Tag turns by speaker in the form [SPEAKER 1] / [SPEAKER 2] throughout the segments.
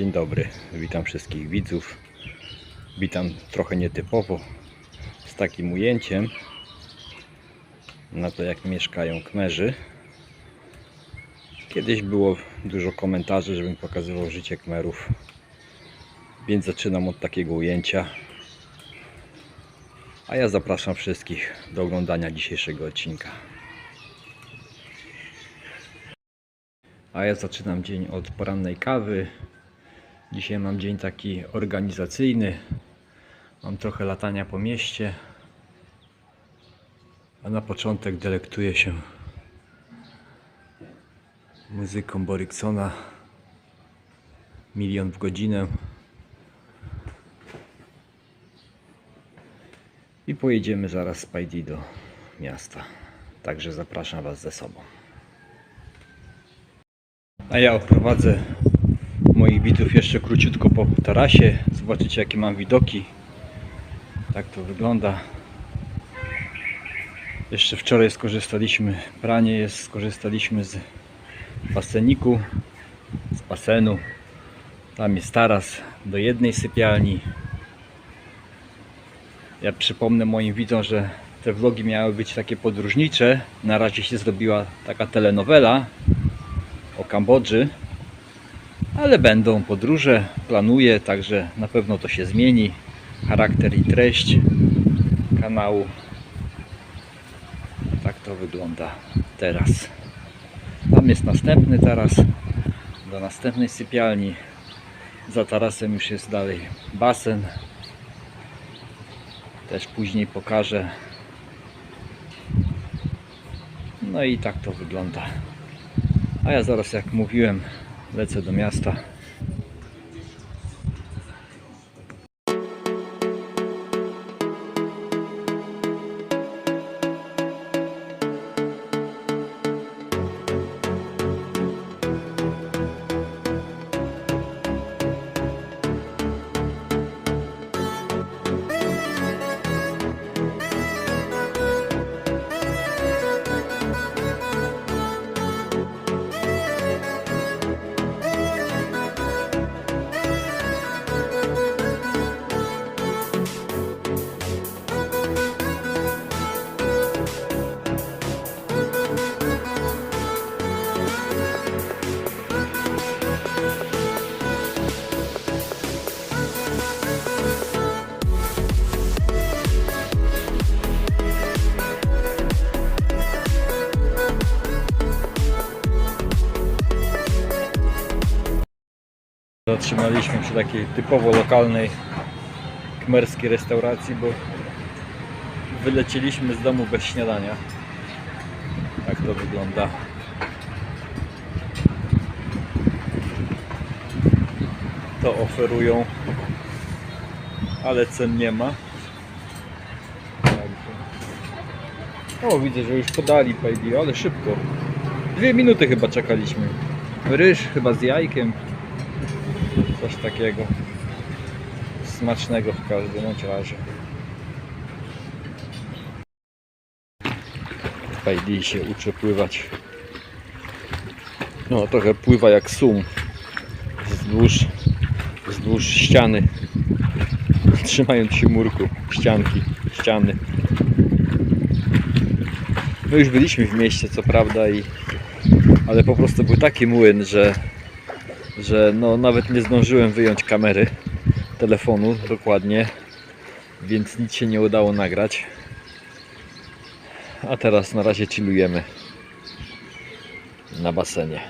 [SPEAKER 1] Dzień dobry, witam wszystkich widzów. Witam trochę nietypowo z takim ujęciem na to jak mieszkają Kmerzy. Kiedyś było dużo komentarzy, żebym pokazywał życie Kmerów, więc zaczynam od takiego ujęcia. A ja zapraszam wszystkich do oglądania dzisiejszego odcinka. A ja zaczynam dzień od porannej kawy. Dzisiaj mam dzień taki organizacyjny. Mam trochę latania po mieście. A na początek delektuję się muzyką Boriksona. Milion w godzinę. I pojedziemy zaraz z Pajdi do miasta. Także zapraszam Was ze sobą. A ja oprowadzę moich widzów jeszcze króciutko po tarasie. Zobaczycie jakie mam widoki. Tak to wygląda. Jeszcze wczoraj skorzystaliśmy, pranie jest, skorzystaliśmy z baseniku, z basenu. Tam jest taras do jednej sypialni. Ja przypomnę moim widzom, że te vlogi miały być takie podróżnicze. Na razie się zrobiła taka telenowela o Kambodży, ale będą podróże, planuję, także na pewno to się zmieni. Charakter i treść kanału. Tak to wygląda teraz. Tam jest następny taras do następnej sypialni. Za tarasem już jest dalej basen. Też później pokażę. No i tak to wygląda. A ja zaraz, jak mówiłem, lecę do miasta. Zatrzymaliśmy przy takiej typowo lokalnej kmerskiej restauracji, bo wylecieliśmy z domu bez śniadania. Jak to wygląda. To oferują, ale cen nie ma. O, widzę, że już podali pajdi, ale szybko. Dwie minuty chyba czekaliśmy. Ryż chyba z jajkiem. Coś takiego smacznego w każdym razie. Spidey się uczy pływać. No trochę pływa jak sum wzdłuż, wzdłuż ściany. Trzymając się murku, ścianki, ściany. My już byliśmy w mieście co prawda i ale po prostu był taki młyn, że że no nawet nie zdążyłem wyjąć kamery telefonu dokładnie, więc nic się nie udało nagrać. A teraz na razie chillujemy na basenie.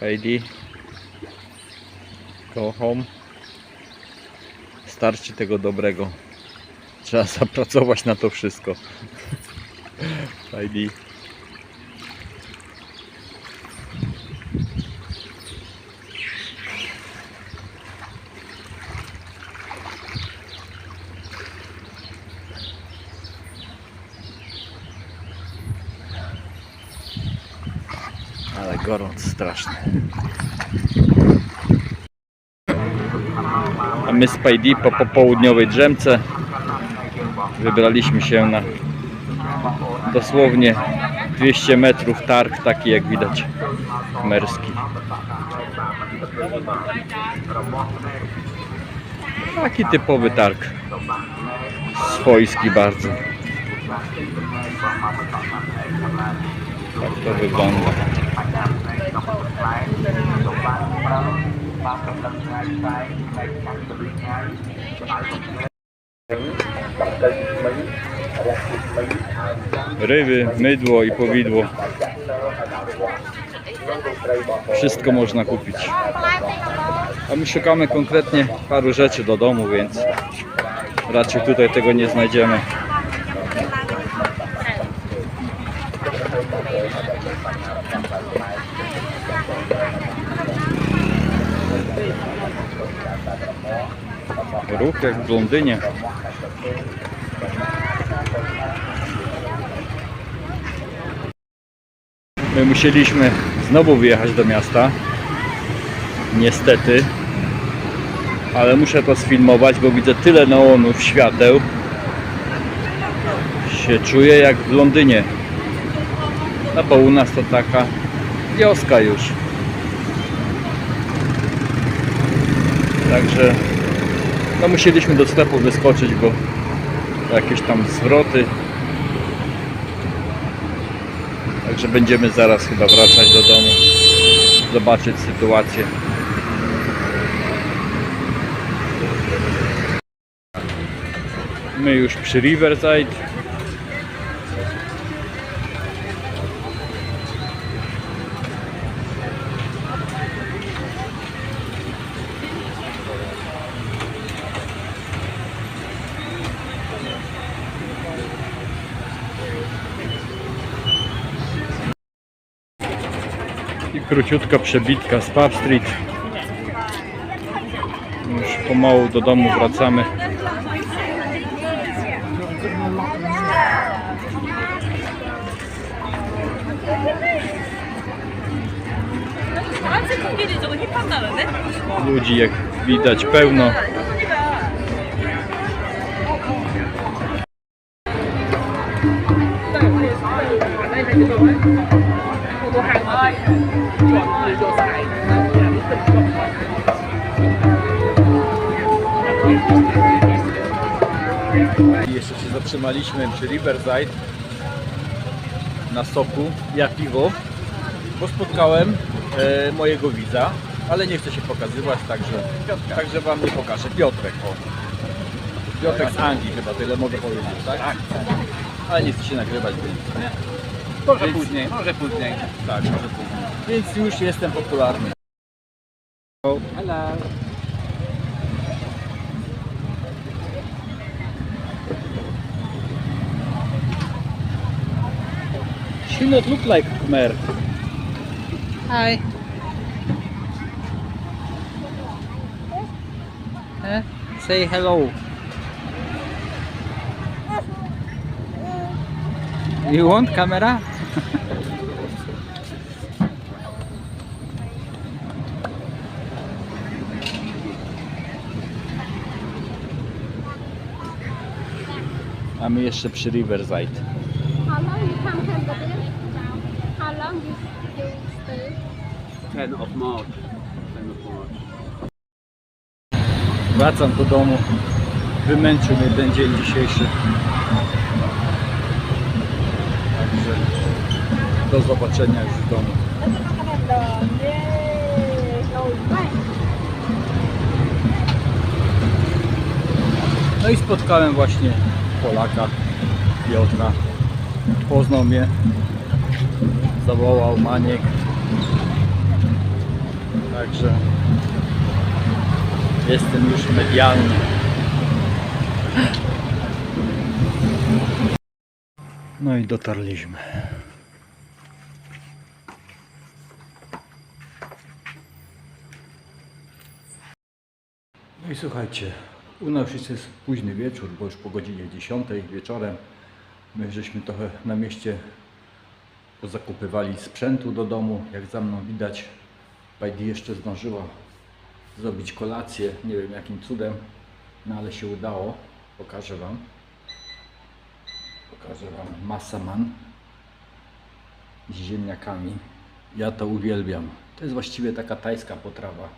[SPEAKER 1] Heidi, go home starczy tego dobrego. Trzeba zapracować na to wszystko. Heidi. Ale gorąc straszny. My z Pajdi po popołudniowej drzemce Wybraliśmy się na dosłownie 200 metrów targ, taki jak widać merski. Taki typowy targ. Swojski bardzo. Tak to wygląda. Ryby, mydło i powidło. Wszystko można kupić. A my szukamy konkretnie paru rzeczy do domu, więc raczej tutaj tego nie znajdziemy. Ruch jak w Londynie. My musieliśmy znowu wyjechać do miasta. Niestety. Ale muszę to sfilmować, bo widzę tyle neonów, świateł. Się czuję jak w Londynie. No bo u nas to taka wioska już. Także no musieliśmy do sklepu wyskoczyć, bo jakieś tam zwroty. Także będziemy zaraz chyba wracać do domu. Zobaczyć sytuację. My już przy Riverside. króciutka przebitka z Pub Street. Już pomału do domu wracamy. Ludzi jak widać pełno. I jeszcze się zatrzymaliśmy przy Riverside na soku, ja piwo, bo spotkałem e, mojego widza, ale nie chcę się pokazywać, także, także wam nie pokażę. Piotrek, o. Piotrek z Anglii chyba, tyle mogę powiedzieć, tak? Ale nie chcę się nagrywać, więc...
[SPEAKER 2] Może
[SPEAKER 1] Więc-
[SPEAKER 2] później, może później.
[SPEAKER 1] Tak, może później. Więc już jestem popularny.
[SPEAKER 2] Hello.
[SPEAKER 1] She not look like Khmer.
[SPEAKER 2] Hi. Eh? Say hello. You want camera?
[SPEAKER 1] A my jeszcze przy Riverside.
[SPEAKER 3] How long you, you stay?
[SPEAKER 2] 10 of March. 10 of March.
[SPEAKER 1] Wracam do domu. Wymęczył mnie ten dzień dzisiejszy. Także do zobaczenia już w domu. No i spotkałem właśnie Polaka, Piotra. Poznał mnie, zawołał Maniek. Także jestem już medialny. No i dotarliśmy. No i słuchajcie, u nas już jest późny wieczór, bo już po godzinie 10 wieczorem. My żeśmy trochę na mieście pozakupywali sprzętu do domu. Jak za mną widać, Bajdi jeszcze zdążyła zrobić kolację. Nie wiem jakim cudem, no ale się udało. Pokażę Wam. Pokażę Wam masaman z ziemniakami. Ja to uwielbiam. To jest właściwie taka tajska potrawa,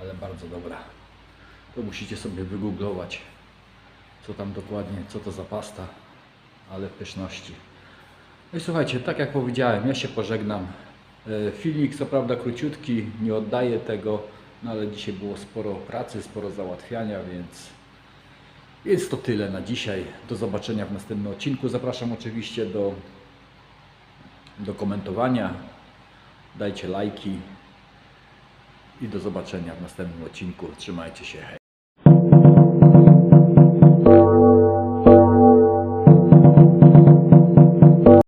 [SPEAKER 1] ale bardzo dobra. To musicie sobie wygooglować, co tam dokładnie, co to za pasta, ale pyszności. No i słuchajcie, tak jak powiedziałem, ja się pożegnam. E, Filmik co prawda króciutki, nie oddaję tego, no ale dzisiaj było sporo pracy, sporo załatwiania, więc jest to tyle na dzisiaj. Do zobaczenia w następnym odcinku. Zapraszam oczywiście do, do komentowania. Dajcie lajki i do zobaczenia w następnym odcinku. Trzymajcie się, hej.